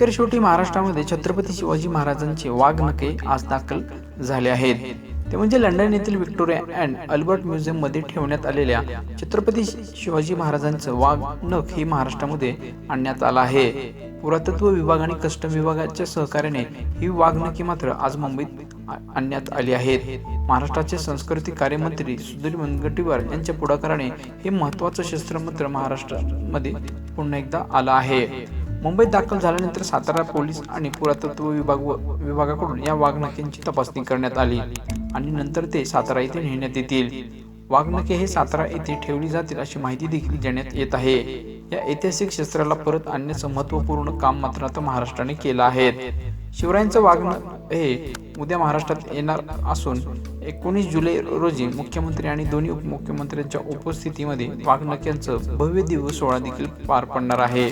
तर शेवटी महाराष्ट्रामध्ये छत्रपती शिवाजी महाराजांचे वाघनके आज दाखल झाले आहेत. ते म्हणजे लंडन येथील व्हिक्टोरिया अँड अल्बर्ट म्युझियममध्ये ठेवण्यात आलेल्या छत्रपती शिवाजी महाराजांचं वाघ नख हे महाराष्ट्रामध्ये आणण्यात आलं आहे. पुरातत्व विभाग आणि कस्टम विभागाच्या सहकार्याने ही वाघनखी मात्र आज मुंबईत आणण्यात आली आहेत. महाराष्ट्राचे सांस्कृतिक कार्यमंत्री सुधीर मुनगंटीवार यांच्या पुढाकाराने हे महत्वाचं शस्त्र मात्र महाराष्ट्रामध्ये पुन्हा एकदा आलं आहे. मुंबईत दाखल झाल्यानंतर सातारा पोलीस आणि पुरातत्व विभाग विभागाकडून या वाघनख्यांची तपासणी करण्यात आली आणि नंतर ते सातारा येथे नेण्यात येतील. वाघनखे हे सातारा येथे ठेवली जातील अशी माहिती देखील देण्यात येत आहे. या ऐतिहासिक शस्त्राला परत आणण्याचं महत्त्वपूर्ण काम मात्र आता महाराष्ट्राने केलं आहे. शिवरायांचं वाघन हे उद्या महाराष्ट्रात येणार असून एकोणीस जुलै रोजी मुख्यमंत्री आणि दोन्ही उपमुख्यमंत्र्यांच्या उपस्थितीमध्ये वाघनख्यांचं भव्य दिवस सोहळा देखील पार पडणार आहे.